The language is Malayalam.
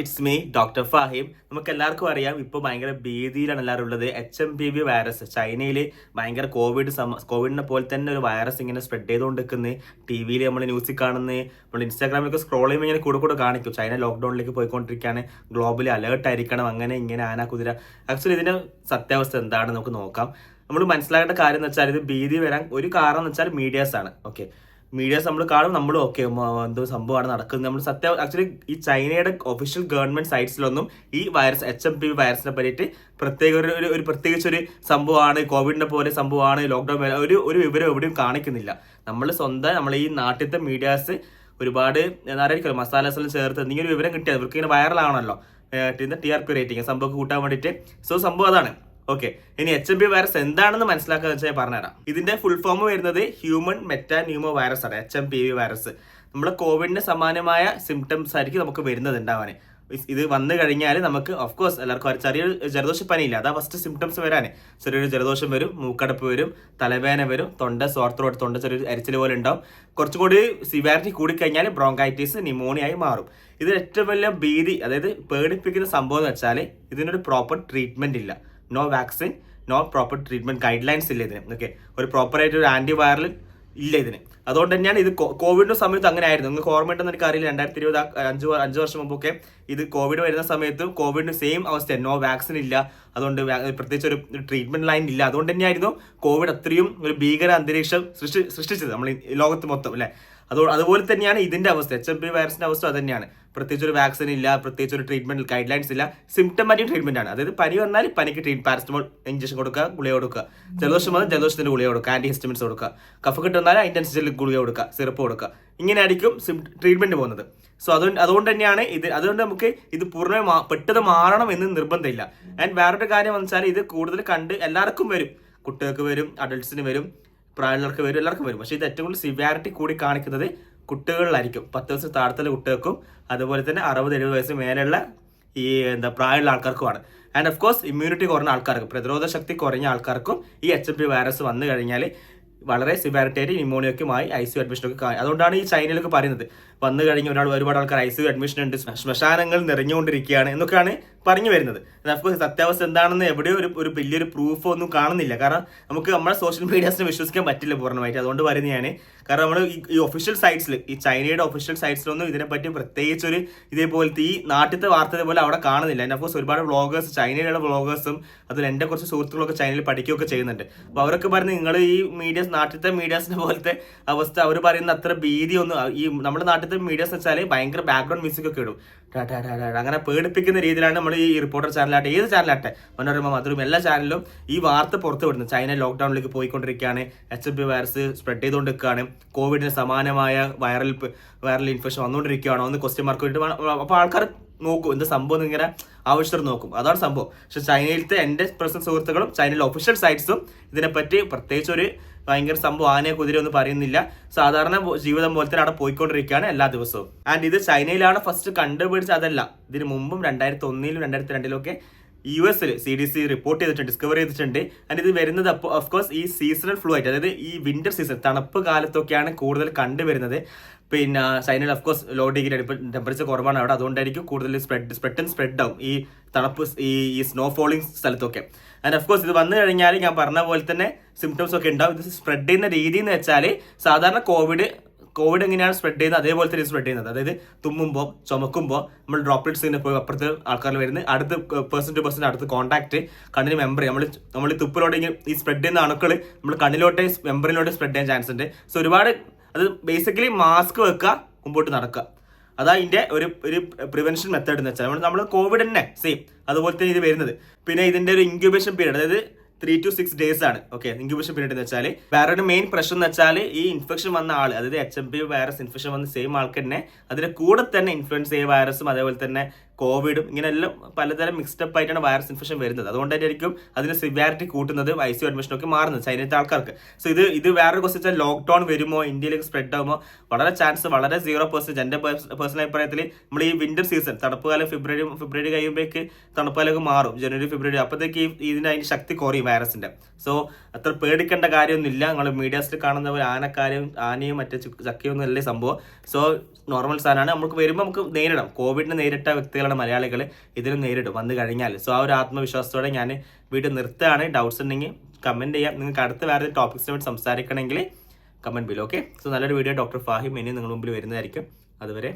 ഇറ്റ്സ് മീ ഡോക്ടർ ഫാഹിം നമുക്ക് എല്ലാവർക്കും അറിയാം ഇപ്പോൾ ഭയങ്കര ഭീതിയിലാണ് എല്ലാവരും ഉള്ളത്. H M P V virus ചൈനയിൽ ഭയങ്കര കോവിഡ് സമ കോവിഡിനെ പോലെ തന്നെ ഒരു വൈറസ് ഇങ്ങനെ സ്പ്രെഡ് ചെയ്തുകൊണ്ടിരിക്കുന്നത് ടി വിയിൽ നമ്മൾ ന്യൂസിൽ കാണുന്നത് നമ്മൾ ഇൻസ്റ്റാഗ്രാമിലൊക്കെ സ്ക്രോൾ ചെയ്യുമ്പോൾ ഇങ്ങനെ കൂടെ കൂടെ കാണിക്കും. ചൈന ലോക്ക്ഡൗണിലേക്ക് പോയിക്കൊണ്ടിരിക്കുകയാണ് ഗ്ലോബലി അലേർട്ട് ആയിരിക്കണം. അങ്ങനെ ഇങ്ങനെ ആന കുതിര. ആക്ച്വലി ഇതിന്റെ സത്യാവസ്ഥ എന്താണെന്ന് നമുക്ക് നോക്കാം. നമ്മൾ മനസ്സിലാക്കേണ്ട കാര്യം എന്ന് വെച്ചാൽ ഇത് ഭീതി വരാൻ ഒരു കാരണം എന്ന് വെച്ചാൽ മീഡിയാസ് ആണ്. ഓക്കെ മീഡിയാസ് നമ്മൾ കാണും നമ്മൾ ഓക്കെ എന്തോ സംഭവമാണ് നടക്കുന്നത്. നമ്മൾ സത്യം ആക്ച്വലി ഈ ചൈനയുടെ ഒഫീഷ്യൽ ഗവൺമെന്റ് സൈറ്റ്സിലൊന്നും ഈ വൈറസ് എച്ച് എം പി വൈറസിനെ പറ്റിയിട്ട് പ്രത്യേക ഒരു ഒരു- പ്രത്യേകിച്ചൊരു പ്രത്യേകിച്ച് സംഭവമാണ് കോവിഡിനെ പോലെ സംഭവമാണ് ലോക്ക്ഡൗൺ ഒരു ഒരു വിവരം എവിടെയും കാണിക്കുന്നില്ല. നമ്മൾ സ്വന്തം നമ്മൾ ഈ നാട്ടിലത്തെ മീഡിയാസ് ഒരുപാട് അറിയിക്കല്ലോ മസാലസെല്ലാം ചേർത്ത് എന്തെങ്കിലും വിവരം കിട്ടിയത് ഇവർക്ക് ഇങ്ങനെ വൈറലാണല്ലോ ടി ആർ പി റേറ്റിംഗ് സംഭവം കൂട്ടാൻ വേണ്ടിയിട്ട്. സോ സംഭവം അതാണ്. ഓക്കെ ഇനി എച്ച് എം പി വൈറസ് എന്താണെന്ന് മനസ്സിലാക്കുക വെച്ചാൽ ഞാൻ പറഞ്ഞുതരാം. ഇതിന്റെ ഫുൾ ഫോം വരുന്നത് ഹ്യൂമൻ മെറ്റാ ന്യൂമോ വൈറസ് ആണ് H M P V virus നമ്മുടെ കോവിഡിന് സമാനമായ സിംറ്റംസ് ആയിരിക്കും നമുക്ക് വരുന്നത് ഉണ്ടാവാൻ ഇത് വന്നു കഴിഞ്ഞാൽ നമുക്ക് ഓഫ് കോഴ്സ് എല്ലാവർക്കും ഒരു ചെറിയൊരു ജലദോഷ പനിയില്ല. അതാ ഫസ്റ്റ് സിംറ്റംസ് വരാനേ. ചെറിയൊരു ജലദോഷം വരും മൂക്കടപ്പ് വരും തലവേദന വരും തൊണ്ട സോർത്തോട്ട് തൊണ്ട ചെറിയൊരു അരിച്ചിൽ പോലെ ഉണ്ടാവും. കുറച്ചും കൂടി സിവാരിറ്റി കൂടിക്കഴിഞ്ഞാൽ ബ്രോങ്കൈറ്റിസ് ന്യൂമോണിയ ആയി മാറും. ഇത് ഏറ്റവും വലിയ ഭീതി അതായത് പേടിപ്പിക്കുന്ന സംഭവം എന്ന് വെച്ചാൽ ഇതിനൊരു പ്രോപ്പർ ട്രീറ്റ്മെന്റ് ഇല്ല. No vaccine no proper treatment guidelines ഇല്ല ഇതിന്. ഓക്കെ ഒരു പ്രോപ്പർ ആയിട്ട് ഒരു ആന്റി വൈറൽ ഇല്ല ഇതിന്. അതുകൊണ്ട് തന്നെയാണ് ഇത് കോവിഡിന്റെ സമയത്ത് അങ്ങനെ ആയിരുന്നു. നിങ്ങൾക്ക് ഓർമ്മയുണ്ടെന്ന് എനിക്ക് അറിയില്ല രണ്ടായിരത്തി ഇരുപത് അഞ്ച് അഞ്ച് വർഷം മുമ്പൊക്കെ ഇത് കോവിഡ് വരുന്ന സമയത്തും കോവിഡിന് സെയിം അവസ്ഥ നോ വാക്സിൻ ഇല്ല. അതുകൊണ്ട് പ്രത്യേകിച്ച് ഒരു ട്രീറ്റ്മെന്റ് ലൈൻ ഇല്ല. അതുകൊണ്ട് തന്നെയായിരുന്നു കോവിഡ് അത്രയും ഒരു ഭീകര അന്തരീക്ഷം സൃഷ്ടി സൃഷ്ടിച്ചത്. നമ്മൾ ലോകത്ത് മൊത്തം അല്ലെ? അതോ അതുപോലെ തന്നെയാണ് ഇതിന്റെ അവസ്ഥ. എച്ച് എം പി വൈറസിന്റെ അവസ്ഥ അതന്നെയാണ്. തന്നെയാണ് പ്രത്യേകിച്ച് ഒരു വാക്സിൻ ഇല്ല പ്രത്യേകിച്ച് ഒരു ട്രീറ്റ്മെന്റ് ഗൈഡ് ലൈൻസ് ഇല്ല. സിംറ്റമാറ്റിക് ട്രീറ്റ്മെന്റ് ആണ്. അതായത് പനി വന്നാൽ പനിക്ക് ട്രീറ്റ് പാരസ്റ്റമോൾ ഇഞ്ചക്ഷൻ കൊടുക്കുക ഗുളിക കൊടുക്കുക. ജലദോഷം വന്നാൽ ജലദോഷത്തിന്റെ ഗുളിക കൊടുക്കുക ആന്റി ഹിസ്റ്റമിൻസ് കൊടുക്കുക. കഫ് കിട്ടുന്നാൽ അതിന്റെ അനുസരിച്ച് ഗുളിക കൊടുക്കുക സിറപ്പ് കൊടുക്കുക. ഇങ്ങനെ ആയിരിക്കും ട്രീറ്റ്മെന്റ് പോകുന്നത്. സോ അതുകൊണ്ട് അതുകൊണ്ട് തന്നെയാണ് ഇത് അതുകൊണ്ട് നമുക്ക് ഇത് പൂർണമായി പെട്ടത് മാറണം എന്ന് നിർബന്ധമില്ല. ആൻഡ് വേറൊരു കാര്യം വെച്ചാൽ ഇത് കൂടുതൽ കണ്ട് എല്ലാവർക്കും വരും. കുട്ടികൾക്ക് വരും അഡൾട്ട്സിന് വരും. പ്രായമുള്ളവർക്ക് വരും എല്ലാവർക്കും വരും. പക്ഷേ ഇത് ഏറ്റവും കൂടുതൽ സിവിയാരിറ്റി കൂടി കാണിക്കുന്നത് കുട്ടികളിലായിരിക്കും. പത്ത് വയസ്സ് താഴത്തുള്ള കുട്ടികൾക്കും അതുപോലെ തന്നെ അറുപത് എഴുപത് വയസ്സ് മേലെയുള്ള ഈ എന്താ പ്രായമുള്ള ആൾക്കാർക്കുമാണ്. ആൻഡ് ഓഫ് കോഴ്സ് ഇമ്മ്യൂണിറ്റി കുറഞ്ഞ ആൾക്കാർക്കും പ്രതിരോധ ശക്തി കുറഞ്ഞ ആൾക്കാർക്കും ഈ എച്ച് പി വൈറസ് വന്നു കഴിഞ്ഞാൽ വളരെ സിവാരിറ്റി ആയിട്ട് ന്യൂമോണിയക്കുമായി ഐ സി അഡ്മിഷനൊക്കെ അതുകൊണ്ടാണ് ഈ ചൈനയിലൊക്കെ പറയുന്നത്. വന്നു കഴിഞ്ഞ ഒരാൾ ഒരുപാട് ആൾക്കാർ ഐ സി അഡ്മിഷൻ ഉണ്ട് ശ്മശാനങ്ങൾ നിറഞ്ഞുകൊണ്ടിരിക്കുകയാണ് എന്നൊക്കെയാണ് പറഞ്ഞു വരുന്നത്. അഫ്കോഴ്സ് സത്യാവസ്ഥ എന്താണെന്ന് എവിടെയോ ഒരു ഒരു വലിയൊരു പ്രൂഫ് ഒന്നും കാണുന്നില്ല. കാരണം നമുക്ക് നമ്മുടെ സോഷ്യൽ മീഡിയാസിനെ വിശ്വസിക്കാൻ പറ്റില്ല പൂർണമായിട്ട്. അതുകൊണ്ട് പറയുന്നതാണ് കാരണം നമ്മൾ ഈ ഒഫീഷ്യൽ സൈറ്റ്സിൽ ഈ ചൈനയുടെ ഒഫീഷ്യൽ സൈറ്റ്സിലൊന്നും ഇതിനെപ്പറ്റി പ്രത്യേകിച്ച് ഒരു ഇതേപോലത്തെ ഈ നാട്ടിലത്തെ വാർത്ത പോലെ അവിടെ കാണുന്നില്ല. എന്റെ അഫ്കോഴ്സ് ഒരുപാട് വ്ളോഗേഴ്സ് ചൈനയിലുള്ള വ്ളോഗേഴ്സും അതിൽ എന്റെ കുറച്ച് സുഹൃത്തുക്കളൊക്കെ ചൈനയിൽ പഠിക്കുകയൊക്കെ ചെയ്യുന്നുണ്ട്. അപ്പോൾ അവരൊക്കെ പറഞ്ഞ് നിങ്ങൾ ഈ മീഡിയസ് നാട്ടിലത്തെ മീഡിയാസിനെ പോലത്തെ അവസ്ഥ അവർ പറയുന്ന അത്ര ഭീതിയൊന്നും ഈ നമ്മുടെ നാട്ടിലത്തെ മീഡിയാസ് വെച്ചാൽ ഭയങ്കര ബാക്ക്ഗ്രൗണ്ട് മ്യൂസിക് ഒക്കെ ഇടും. അങ്ങനെ പേടിപ്പിക്കുന്ന രീതിയിലാണ് നമ്മൾ ഈ റിപ്പോർട്ടർ ചാനലാട്ടെ ഏത് ചാനലാട്ടെ മനോരമ മധുരം എല്ലാ ചാനലിലും ഈ വാർത്ത പുറത്തു വിടുന്നത്. ചൈന ലോക്ക്ഡൌണിലേക്ക് പോയിക്കൊണ്ടിരിക്കുകയാണ്. H F P virus spread ചെയ്തുകൊണ്ടിരിക്കുകയാണ്. കോവിഡിന് സമാനമായ വൈറൽ വൈറൽ ഇൻഫെക്ഷൻ വന്നുകൊണ്ടിരിക്കുകയാണോ. എന്ന് ക്വസ്റ്റ്യൻ മാർക്ക് വേണ്ടി അപ്പോൾ ആൾക്കാർ നോക്കും എന്ത് സംഭവം ഇങ്ങനെ ആവശ്യത്തിൽ നോക്കും. അതാണ് സംഭവം. പക്ഷെ ചൈനയിലത്തെ എന്റെ പ്രസന്റ് സുഹൃത്തുക്കളും ചൈനയിലെ ഒഫീഷ്യൽ സൈറ്റ്സും ഇതിനെപ്പറ്റി പ്രത്യേകിച്ച് ഒരു ഭയങ്കര സംഭവം ആനയെ കുതിര ഒന്നും പറയുന്നില്ല. സാധാരണ ജീവിതം പോലെ തന്നെ അവിടെ പോയിക്കൊണ്ടിരിക്കുകയാണ് എല്ലാ ദിവസവും. ആൻഡ് ഇത് ചൈനയിലാണ് ഫസ്റ്റ് കണ്ടുപിടിച്ചത് അതല്ല. ഇതിന് മുമ്പും രണ്ടായിരത്തി ഒന്നിലും രണ്ടായിരത്തി രണ്ടിലും ഒക്കെ യു എസിൽ സി ഡി സി റിപ്പോർട്ട് ചെയ്തിട്ടുണ്ട് ഡിസ്കവർ ചെയ്തിട്ടുണ്ട്. ആൻഡ് ഇത് വരുന്നത് അപ്പോൾ ഓഫ് കോഴ്സ് ഈ സീസണൽ ഫ്ലൂ ആയിട്ട് അതായത് ഈ വിന്റർ സീസൺ തണുപ്പ് കാലത്തൊക്കെയാണ് കൂടുതൽ കണ്ടുവരുന്നത്. പിന്നെ ചൈനയിൽ of course low degree temperature കുറവാണ് അവിടെ. അതുകൊണ്ടായിരിക്കും കൂടുതൽ സ്പ്രെഡ് സ്പ്രെഡ് സ്പ്രെഡ് ആവും ഈ തണുപ്പ് ഈ ഈ സ്നോ ഫോളിങ് സ്ഥലത്തൊക്കെ. ആൻഡ് ഓഫ് കോഴ്സ് ഇത് വന്നു കഴിഞ്ഞാൽ ഞാൻ പറഞ്ഞ പോലെ തന്നെ സിംറ്റംസ് ഒക്കെ ഉണ്ടാവും. ഇത് സ്പ്രെഡ് ചെയ്യുന്ന രീതി എന്ന് വെച്ചാൽ സാധാരണ കോവിഡ് കോവിഡ് എങ്ങനെയാണ് സ്പ്രെഡ് ചെയ്യുന്നത്? അതേപോലെ തന്നെ സ്പ്രെഡ് ചെയ്യുന്നത്. അതായത് തുമ്മുമ്പോൾ ചുമക്കുമ്പോൾ നമ്മൾ ഡ്രോപ്ലെറ്റ്സ് ഇങ്ങനെ പോയി അപ്പുറത്ത് ആൾക്കാർ വരുന്നത്. അടുത്ത് പേഴ്സൺ ടു പേഴ്സൺ അടുത്ത് കോൺടാക്ട് കണ്ണിന് മെമ്പർ നമ്മൾ നമ്മൾ തുപ്പിലോട്ട് ഇങ്ങനെ ഈ സ്പ്രെഡ് ചെയ്യുന്ന അണുക്കൾ നമ്മൾ കണ്ണിലോട്ട് മെമ്പറിലോട്ട് സ്പ്രെഡ് ചെയ്യാൻ ചാൻസ് ഉണ്ട്. സോ ഒരുപാട് അത് ബേസിക്കലി മാസ്ക് വെക്കുക മുമ്പോട്ട് നടക്കുക. അതാ ഇതിന്റെ ഒരു ഒരു പ്രിവെൻഷൻ മെത്തേഡ് എന്ന് വെച്ചാൽ. നമ്മൾ നമ്മൾ കോവിഡ് തന്നെ സെയിം അതുപോലെ തന്നെ ഇത് വരുന്നത്. പിന്നെ ഇതിന്റെ ഒരു ഇൻക്യൂബേഷൻ പീരീഡ് അതായത് ത്രീ ടു സിക്സ് ഡേയ്സ് ആണ്. ഓക്കെ ഇൻക്യൂബേഷൻ പീരീഡ് എന്ന് വെച്ചാൽ വേറെ ഒരു മെയിൻ പ്രശ്നം എന്ന് വെച്ചാൽ ഈ ഇൻഫെക്ഷൻ വന്ന ആൾ അതായത് H M P virus infection വന്ന സെയിം ആൾക്ക് തന്നെ അതിന്റെ കൂടെ തന്നെ ഇൻഫ്ലുവൻസ് വൈറസും അതേപോലെ തന്നെ കോവിഡും ഇങ്ങനെ എല്ലാം പലതരം മിക്സ്ഡപ്പ് ആയിട്ടാണ് വൈറസ് ഇൻഫെക്ഷൻ വരുന്നത്. അതുകൊണ്ട് തന്നെ ആയിരിക്കും അതിന് സിവിയാരിറ്റി കൂട്ടുന്നത് ഐ സി അഡ്മിഷനൊക്കെ മാറുന്നത് ചൈനത്തെ ആൾക്കാർക്ക്. സോ ഇത് ഇത് വേറൊരു ക്വസ്റ്റ് വെച്ചാൽ ലോക്ക്ഡൌൺ വരുമോ? ഇന്ത്യയിലേക്ക് സ്പ്രെഡ് ആകുമോ വളരെ ചാൻസ് വളരെ സീറോ പെർസെന്റ് എന്റെ പേഴ്സണൽ അഭിപ്രായത്തിൽ നമ്മൾ ഈ വിന്റർ സീസൺ തണുപ്പ് കാലം ഫെബ്രുവരി ഫെബ്രുവരി കഴിയുമ്പോഴേക്ക് തണുപ്പുകാലൊക്കെ മാറും. ജനുവരി ഫെബ്രുവരി അപ്പോഴത്തേക്ക് ഈ ഇതിന്റെ അതിന് ശക്തി കുറയും വൈറസിന്റെ സോ അത്ര പേടിക്കേണ്ട കാര്യമൊന്നുമില്ല. നിങ്ങൾ മീഡിയാസിൽ കാണുന്ന പോലെ ആനക്കാരും ആനയും മറ്റേ ചക്കയൊന്നും അല്ലേ സംഭവം. സോ നോർമൽ സാധനമാണ്. നമുക്ക് വരുമ്പോൾ നമുക്ക് നേരിടാം. കോവിഡിനെ നേരിട്ട വ്യക്തികളാണ് പ്രവാസികളാണ് മലയാളികൾ ഇതിനും നേരിടും. വന്നു കഴിഞ്ഞാൽ സോ ആ ഒരു ആത്മവിശ്വാസത്തോടെ ഞാൻ വീഡിയോ നിർത്തുകയാണ്. ഡൗട്ട്സ് ഉണ്ടെങ്കിൽ കമന്റ് ചെയ്യാം. നിങ്ങൾക്ക് അടുത്ത വേറെ ടോപ്പിക്സിനെ വേണ്ടി സംസാരിക്കണമെങ്കിൽ കമന്റ് ബിലോ ഓക്കെ സോ നല്ലൊരു വീഡിയോ ഡോക്ടർ ഫാഹിം ഇനി നിങ്ങളുടെ മുമ്പിൽ വരുന്നതായിരിക്കും. അതുവരെ